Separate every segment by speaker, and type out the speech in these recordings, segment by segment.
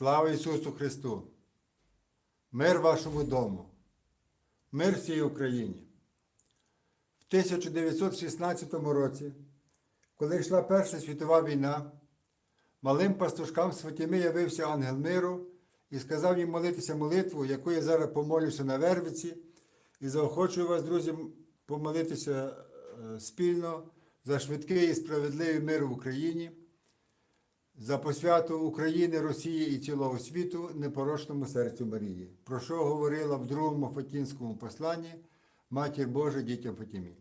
Speaker 1: Слава Ісусу Христу! Мир вашому дому, мир всій Україні. В 1916 році, коли йшла Перша світова війна, малим пастушкам Святіми явився ангел миру і сказав їм молитися молитву, яку я зараз помолюся на Вервиці, і заохочую вас, друзі, помолитися е, спільно за швидкий і справедливий мир в Україні за посвяту України, Росії і цілого світу непорочному серцю Марії, про що говорила в другому Фатінському посланні Матір Божа дітям Фатімі.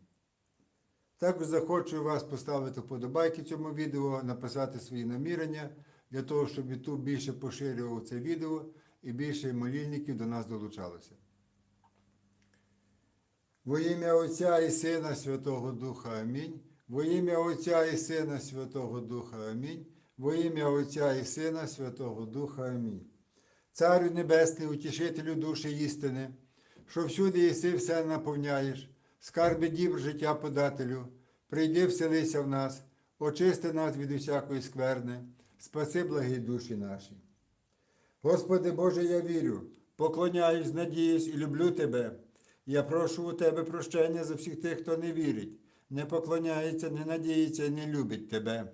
Speaker 1: Також захочу вас поставити вподобайки цьому відео, написати свої намірення для того, щоб YouTube більше поширював це відео і більше молільників до нас долучалося. Во ім'я Отця і Сина Святого Духа Амінь. Во ім'я Отця і Сина Святого Духа Амінь. Во ім'я Отця і Сина Святого Духа Амінь. Царю Небесний, утішителю душі істини, що всюди єси все наповняєш, скарби дібр життя подателю, прийди вселися в нас, очисти нас від усякої скверни, спаси благі душі наші. Господи Боже, я вірю, поклоняюсь, надіюсь і люблю Тебе. Я прошу у Тебе прощення за всіх тих, хто не вірить, не поклоняється, не надіється і не любить Тебе.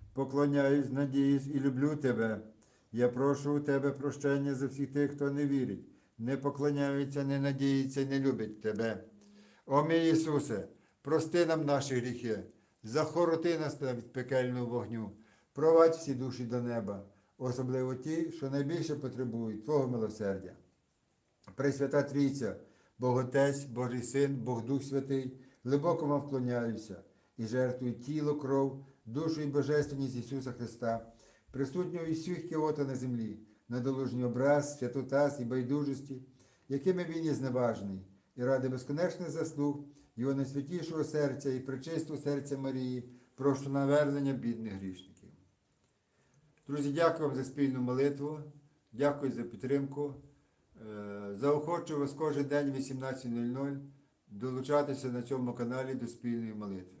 Speaker 1: поклоняюсь, надіюсь і люблю тебе. Я прошу у тебе прощення за всіх тих, хто не вірить, не поклоняється, не надіється не любить тебе. О мій Ісусе, прости нам наші гріхи, захороти нас від пекельного вогню, провадь всі душі до неба, особливо ті, що найбільше потребують Твого милосердя. Пресвята Трійця, Бог Отець, Божий Син, Бог Дух Святий, глибоко вам вклоняюся і жертвую тіло, кров, душу і божественність Ісуса Христа, присутнього і всіх кіота на землі, надолужній образ, святотас і байдужості, якими він є зневажний, і ради безконечних заслуг Його найсвятішого серця і причистого серця Марії, прошу навернення бідних грішників. Друзі, дякую вам за спільну молитву, дякую за підтримку. Е, Заохочую вас кожен день в 18.00 долучатися на цьому каналі до спільної молитви.